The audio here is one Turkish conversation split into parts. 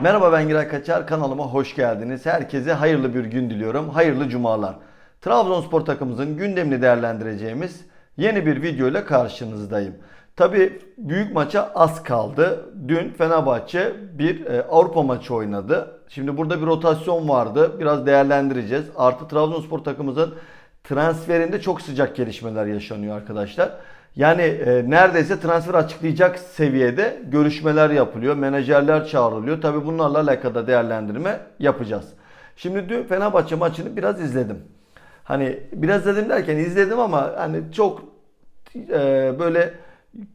Merhaba ben Giray Kaçar kanalıma hoş geldiniz. Herkese hayırlı bir gün diliyorum. Hayırlı cumalar. Trabzonspor takımımızın gündemini değerlendireceğimiz yeni bir video ile karşınızdayım. Tabi büyük maça az kaldı. Dün Fenerbahçe bir e, Avrupa maçı oynadı. Şimdi burada bir rotasyon vardı. Biraz değerlendireceğiz. Artı Trabzonspor takımımızın transferinde çok sıcak gelişmeler yaşanıyor arkadaşlar. Yani e, neredeyse transfer açıklayacak seviyede görüşmeler yapılıyor. Menajerler çağrılıyor. Tabi bunlarla alakalı değerlendirme yapacağız. Şimdi dün Fenerbahçe maçını biraz izledim. Hani biraz izledim derken izledim ama hani çok e, böyle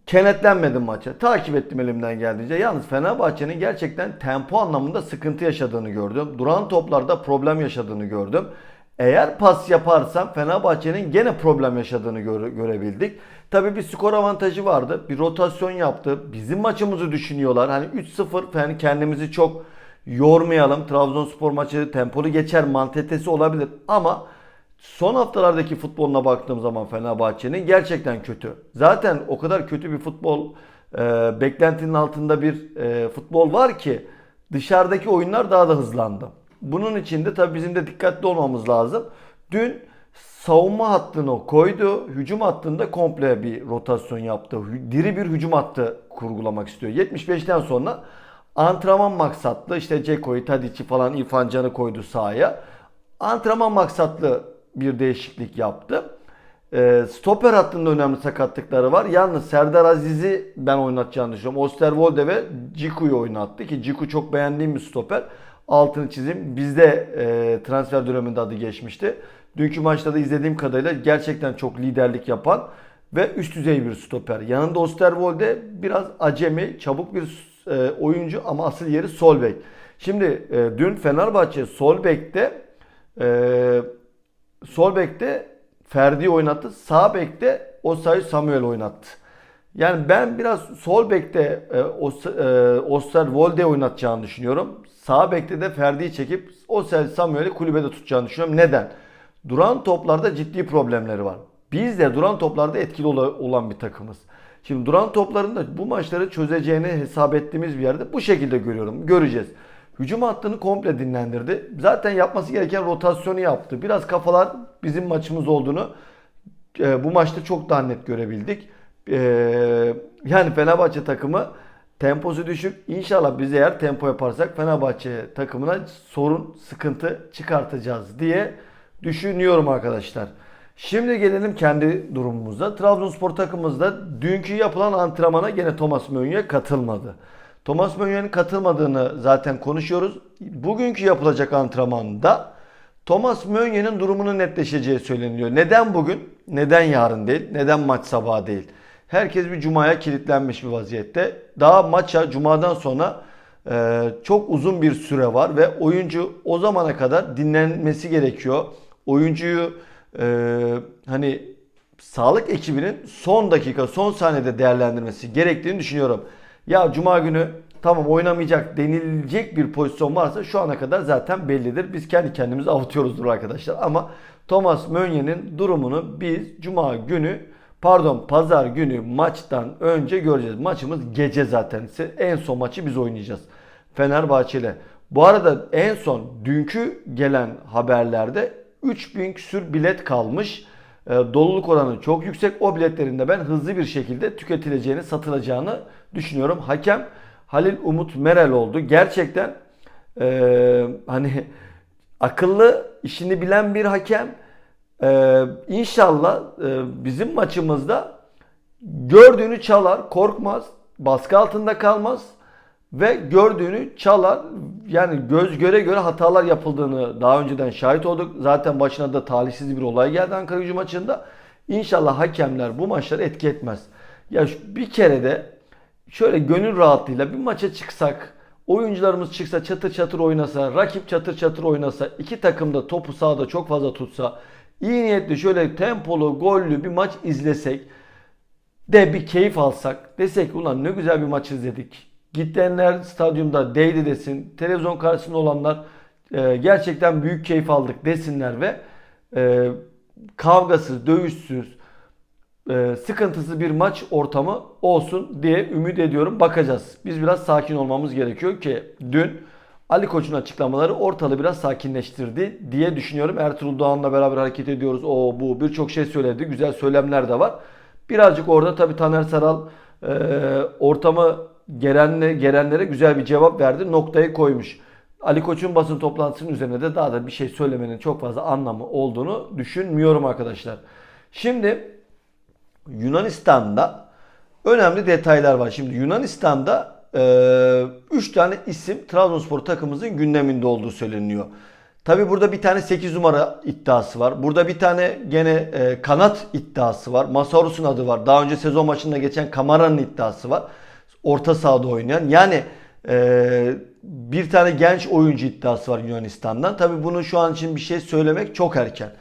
kenetlenmedim maça. Takip ettim elimden geldiğince. Yalnız Fenerbahçe'nin gerçekten tempo anlamında sıkıntı yaşadığını gördüm. Duran toplarda problem yaşadığını gördüm. Eğer pas yaparsam Fenerbahçe'nin gene problem yaşadığını göre- görebildik. Tabii bir skor avantajı vardı. Bir rotasyon yaptı. Bizim maçımızı düşünüyorlar. Hani 3-0 yani kendimizi çok yormayalım. Trabzonspor maçı tempolu geçer mantalitesi olabilir ama son haftalardaki futboluna baktığım zaman Fenerbahçe'nin gerçekten kötü. Zaten o kadar kötü bir futbol e, beklentinin altında bir e, futbol var ki dışarıdaki oyunlar daha da hızlandı. Bunun için de tabii bizim de dikkatli olmamız lazım. Dün savunma hattını koydu. Hücum hattında komple bir rotasyon yaptı. Diri bir hücum hattı kurgulamak istiyor. 75'ten sonra antrenman maksatlı işte Ceko'yu, Tadic'i falan İrfan Can'ı koydu sahaya. Antrenman maksatlı bir değişiklik yaptı. Ee, stoper hattında önemli sakatlıkları var. Yalnız Serdar Aziz'i ben oynatacağını düşünüyorum. Osterwolde ve Ciku'yu oynattı ki Ciku çok beğendiğim bir stoper. Altını çizeyim. Bizde e, transfer döneminde adı geçmişti. Dünkü maçta da izlediğim kadarıyla gerçekten çok liderlik yapan ve üst düzey bir stoper. Yanında Osterwolde biraz acemi, çabuk bir e, oyuncu ama asıl yeri sol bek. Şimdi e, dün Fenerbahçe sol bekte e, Ferdi oynattı. Sağ bekte Osayi Samuel oynattı. Yani ben biraz sol bekte e, Os- oynatacağını düşünüyorum. Sağ bekte de Ferdi'yi çekip Osayi Samuel'i kulübede tutacağını düşünüyorum. Neden? Duran toplarda ciddi problemleri var. Biz de duran toplarda etkili ola- olan bir takımız. Şimdi duran topların da bu maçları çözeceğini hesap ettiğimiz bir yerde bu şekilde görüyorum. Göreceğiz. Hücum hattını komple dinlendirdi. Zaten yapması gereken rotasyonu yaptı. Biraz kafalar bizim maçımız olduğunu e, bu maçta çok daha net görebildik. E, yani Fenerbahçe takımı temposu düşük. İnşallah biz eğer tempo yaparsak Fenerbahçe takımına sorun, sıkıntı çıkartacağız diye düşünüyorum arkadaşlar. Şimdi gelelim kendi durumumuza. Trabzonspor takımımızda dünkü yapılan antrenmana gene Thomas Meunier katılmadı. Thomas Meunier'in katılmadığını zaten konuşuyoruz. Bugünkü yapılacak antrenmanda Thomas Meunier'in durumunun netleşeceği söyleniyor. Neden bugün? Neden yarın değil? Neden maç sabahı değil? Herkes bir cumaya kilitlenmiş bir vaziyette. Daha maça cumadan sonra e, çok uzun bir süre var ve oyuncu o zamana kadar dinlenmesi gerekiyor. Oyuncuyu e, hani sağlık ekibinin son dakika, son saniyede değerlendirmesi gerektiğini düşünüyorum. Ya cuma günü tamam oynamayacak denilecek bir pozisyon varsa şu ana kadar zaten bellidir. Biz kendi kendimizi avutuyoruzdur arkadaşlar. Ama Thomas Meunier'in durumunu biz cuma günü pardon pazar günü maçtan önce göreceğiz. Maçımız gece zaten. En son maçı biz oynayacağız. Fenerbahçe ile. Bu arada en son dünkü gelen haberlerde 3000 küsür bilet kalmış. E, doluluk oranı çok yüksek. O biletlerin de ben hızlı bir şekilde tüketileceğini, satılacağını düşünüyorum. Hakem Halil Umut Merel oldu. Gerçekten e, hani akıllı, işini bilen bir hakem. E, inşallah e, bizim maçımızda gördüğünü çalar, korkmaz, baskı altında kalmaz ve gördüğünü çalar. Yani göz göre göre hatalar yapıldığını daha önceden şahit olduk. Zaten başına da talihsiz bir olay geldi Ankara gücü maçında. İnşallah hakemler bu maçları etki etmez. Ya bir kere de şöyle gönül rahatlığıyla bir maça çıksak, oyuncularımız çıksa çatır çatır oynasa, rakip çatır çatır oynasa, iki takım da topu sahada çok fazla tutsa, iyi niyetli şöyle tempolu, gollü bir maç izlesek, de bir keyif alsak desek ulan ne güzel bir maç izledik. Gidenler stadyumda değdi desin. Televizyon karşısında olanlar e, gerçekten büyük keyif aldık desinler ve e, kavgasız, dövüşsüz, e, sıkıntısız bir maç ortamı olsun diye ümit ediyorum. Bakacağız. Biz biraz sakin olmamız gerekiyor ki dün Ali Koç'un açıklamaları ortalığı biraz sakinleştirdi diye düşünüyorum. Ertuğrul Doğan'la beraber hareket ediyoruz. O bu birçok şey söyledi. Güzel söylemler de var. Birazcık orada tabii Taner Saral e, ortamı gelenle, gelenlere güzel bir cevap verdi. Noktayı koymuş. Ali Koç'un basın toplantısının üzerine de daha da bir şey söylemenin çok fazla anlamı olduğunu düşünmüyorum arkadaşlar. Şimdi Yunanistan'da önemli detaylar var. Şimdi Yunanistan'da 3 tane isim Trabzonspor takımımızın gündeminde olduğu söyleniyor. Tabi burada bir tane 8 numara iddiası var. Burada bir tane gene e, kanat iddiası var. Masaurus'un adı var. Daha önce sezon maçında geçen Kamara'nın iddiası var. Orta sahada oynayan. Yani e, bir tane genç oyuncu iddiası var Yunanistan'dan. Tabi bunu şu an için bir şey söylemek çok erken.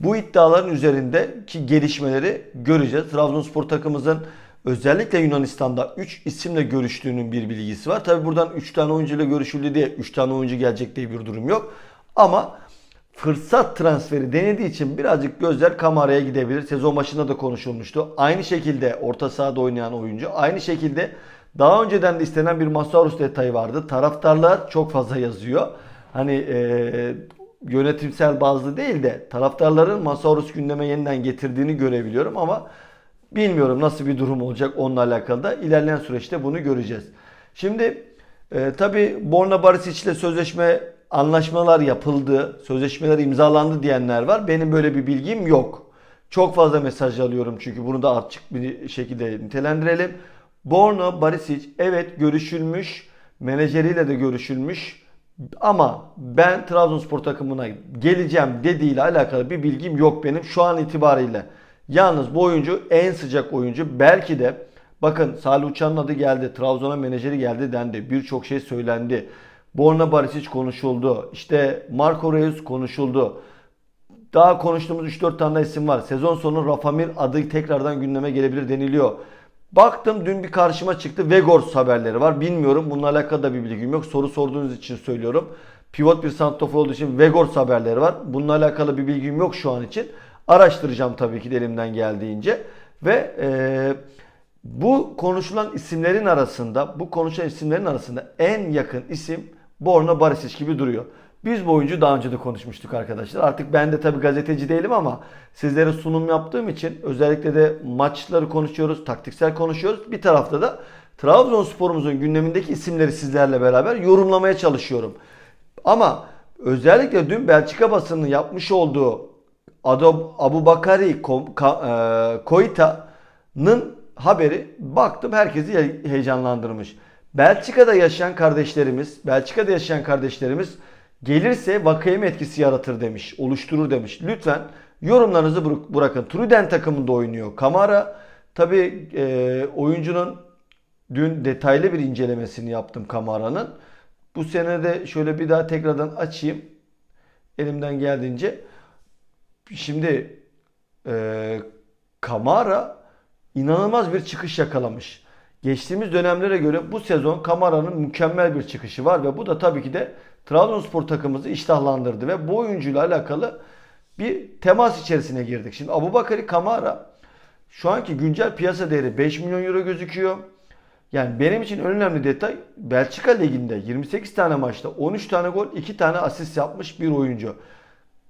Bu iddiaların üzerindeki gelişmeleri göreceğiz. Trabzonspor takımımızın özellikle Yunanistan'da 3 isimle görüştüğünün bir bilgisi var. Tabi buradan 3 tane oyuncuyla görüşüldü diye 3 tane oyuncu gelecek diye bir durum yok. Ama fırsat transferi denediği için birazcık gözler Kamara'ya gidebilir. Sezon başında da konuşulmuştu. Aynı şekilde orta sahada oynayan oyuncu. Aynı şekilde daha önceden de istenen bir Masaurus detayı vardı. Taraftarlar çok fazla yazıyor. Hani e, yönetimsel bazlı değil de taraftarların Masaurus gündeme yeniden getirdiğini görebiliyorum ama bilmiyorum nasıl bir durum olacak onunla alakalı da ilerleyen süreçte bunu göreceğiz. Şimdi e, tabi Borna Barisic ile sözleşme anlaşmalar yapıldı, sözleşmeler imzalandı diyenler var. Benim böyle bir bilgim yok. Çok fazla mesaj alıyorum çünkü bunu da açık bir şekilde nitelendirelim. Borna Barisic evet görüşülmüş, menajeriyle de görüşülmüş. Ama ben Trabzonspor takımına geleceğim dediğiyle alakalı bir bilgim yok benim şu an itibariyle. Yalnız bu oyuncu en sıcak oyuncu. Belki de bakın Salih Uçan'ın adı geldi. Trabzon'a menajeri geldi dendi. Birçok şey söylendi. Borna Barisic konuşuldu. İşte Marco Reus konuşuldu. Daha konuştuğumuz 3-4 tane isim var. Sezon sonu Rafamir adı tekrardan gündeme gelebilir deniliyor. Baktım dün bir karşıma çıktı. Vegors haberleri var. Bilmiyorum. Bununla alakalı da bir bilgim yok. Soru sorduğunuz için söylüyorum. Pivot bir santrafor olduğu için Vegors haberleri var. Bununla alakalı bir bilgim yok şu an için. Araştıracağım tabii ki de elimden geldiğince. Ve e, bu konuşulan isimlerin arasında, bu konuşulan isimlerin arasında en yakın isim Borna Barisic gibi duruyor. Biz bu oyuncu daha önce de konuşmuştuk arkadaşlar. Artık ben de tabii gazeteci değilim ama sizlere sunum yaptığım için özellikle de maçları konuşuyoruz, taktiksel konuşuyoruz. Bir tarafta da Trabzonspor'umuzun gündemindeki isimleri sizlerle beraber yorumlamaya çalışıyorum. Ama özellikle dün Belçika basının yapmış olduğu Abu Bakari Koita'nın haberi baktım herkesi heyecanlandırmış. Belçika'da yaşayan kardeşlerimiz, Belçika'da yaşayan kardeşlerimiz gelirse vakayeme etkisi yaratır demiş, oluşturur demiş. Lütfen yorumlarınızı bırakın. Truden takımında oynuyor. Kamara tabi e, oyuncunun dün detaylı bir incelemesini yaptım Kamara'nın. Bu sene de şöyle bir daha tekrardan açayım. Elimden geldiğince. Şimdi e, Kamara inanılmaz bir çıkış yakalamış. Geçtiğimiz dönemlere göre bu sezon Kamara'nın mükemmel bir çıkışı var ve bu da tabii ki de Trabzonspor takımımızı iştahlandırdı ve bu oyuncuyla alakalı bir temas içerisine girdik. Şimdi Abubakari Kamara şu anki güncel piyasa değeri 5 milyon euro gözüküyor. Yani benim için en önemli detay Belçika Ligi'nde 28 tane maçta 13 tane gol 2 tane asist yapmış bir oyuncu.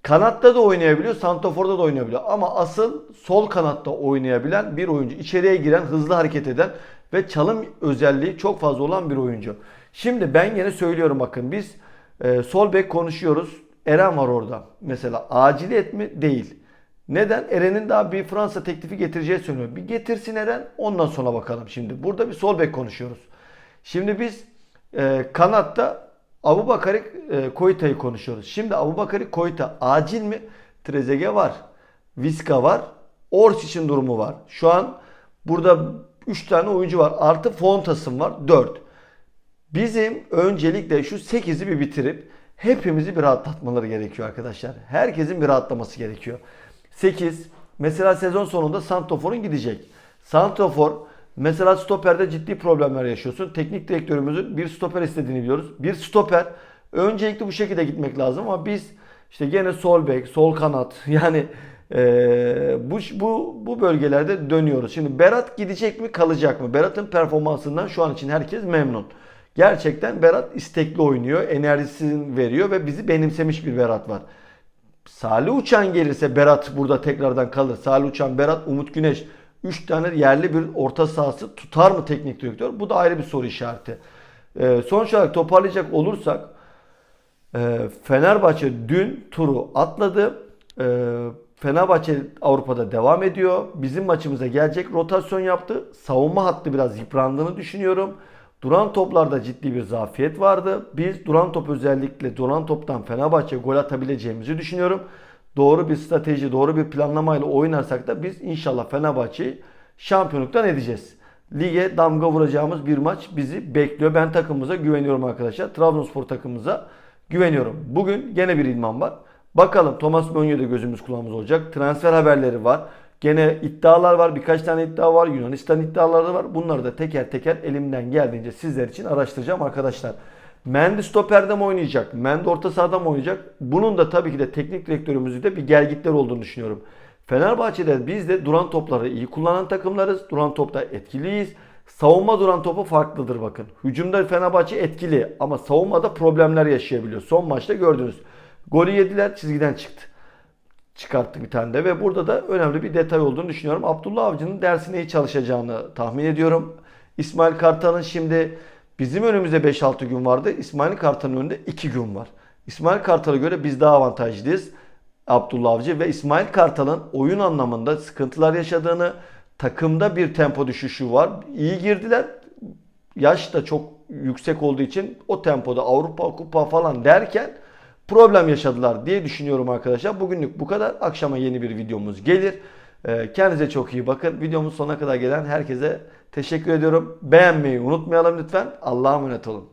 Kanatta da oynayabiliyor, santoforda da oynayabiliyor. Ama asıl sol kanatta oynayabilen bir oyuncu. İçeriye giren, hızlı hareket eden ve çalım özelliği çok fazla olan bir oyuncu. Şimdi ben yine söylüyorum bakın biz e, sol bek konuşuyoruz. Eren var orada. Mesela aciliyet mi? Değil. Neden? Eren'in daha bir Fransa teklifi getireceği söylüyor. Bir getirsin Eren ondan sonra bakalım şimdi. Burada bir sol bek konuşuyoruz. Şimdi biz e, kanatta Abu Bakari e, Koita'yı konuşuyoruz. Şimdi Abu Bakari Koita acil mi? Trezege var. Viska var. Orsic'in durumu var. Şu an burada 3 tane oyuncu var. Artı Fontas'ın var. 4. Bizim öncelikle şu 8'i bir bitirip hepimizi bir rahatlatmaları gerekiyor arkadaşlar. Herkesin bir rahatlaması gerekiyor. 8. Mesela sezon sonunda Santofor'un gidecek. Santofor mesela stoperde ciddi problemler yaşıyorsun. Teknik direktörümüzün bir stoper istediğini biliyoruz. Bir stoper öncelikle bu şekilde gitmek lazım ama biz işte gene sol bek, sol kanat yani Ee, bu, bu, bu bölgelerde dönüyoruz. Şimdi Berat gidecek mi kalacak mı? Berat'ın performansından şu an için herkes memnun. Gerçekten Berat istekli oynuyor, enerjisini veriyor ve bizi benimsemiş bir Berat var. Salih Uçan gelirse Berat burada tekrardan kalır. Salih Uçan, Berat, Umut Güneş 3 tane yerli bir orta sahası tutar mı teknik direktör? Bu da ayrı bir soru işareti. Ee, sonuç olarak toparlayacak olursak e, Fenerbahçe dün turu atladı. Ee, Fenerbahçe Avrupa'da devam ediyor. Bizim maçımıza gelecek rotasyon yaptı. Savunma hattı biraz yıprandığını düşünüyorum. Duran toplarda ciddi bir zafiyet vardı. Biz duran top özellikle duran toptan Fenerbahçe gol atabileceğimizi düşünüyorum. Doğru bir strateji, doğru bir planlamayla oynarsak da biz inşallah Fenerbahçe'yi şampiyonluktan edeceğiz. Lige damga vuracağımız bir maç bizi bekliyor. Ben takımımıza güveniyorum arkadaşlar. Trabzonspor takımımıza güveniyorum. Bugün gene bir idman var. Bakalım Thomas Mönyo'da gözümüz kulağımız olacak. Transfer haberleri var. Gene iddialar var. Birkaç tane iddia var. Yunanistan iddiaları var. Bunları da teker teker elimden geldiğince sizler için araştıracağım arkadaşlar. Mendy stoperde mi oynayacak? Mendy orta sahada mı oynayacak? Bunun da tabii ki de teknik direktörümüzde de bir gelgitler olduğunu düşünüyorum. Fenerbahçe'de biz de duran topları iyi kullanan takımlarız. Duran topta etkiliyiz. Savunma duran topu farklıdır bakın. Hücumda Fenerbahçe etkili ama savunmada problemler yaşayabiliyor. Son maçta gördünüz. Golü yediler çizgiden çıktı çıkarttı bir tane de ve burada da önemli bir detay olduğunu düşünüyorum. Abdullah Avcı'nın dersine iyi çalışacağını tahmin ediyorum. İsmail Kartal'ın şimdi bizim önümüzde 5-6 gün vardı. İsmail Kartal'ın önünde 2 gün var. İsmail Kartal'a göre biz daha avantajlıyız. Abdullah Avcı ve İsmail Kartal'ın oyun anlamında sıkıntılar yaşadığını, takımda bir tempo düşüşü var. İyi girdiler. Yaş da çok yüksek olduğu için o tempoda Avrupa Kupa falan derken problem yaşadılar diye düşünüyorum arkadaşlar. Bugünlük bu kadar. Akşama yeni bir videomuz gelir. Ee, Kendinize çok iyi bakın. Videomuz sonuna kadar gelen herkese teşekkür ediyorum. Beğenmeyi unutmayalım lütfen. Allah'a emanet olun.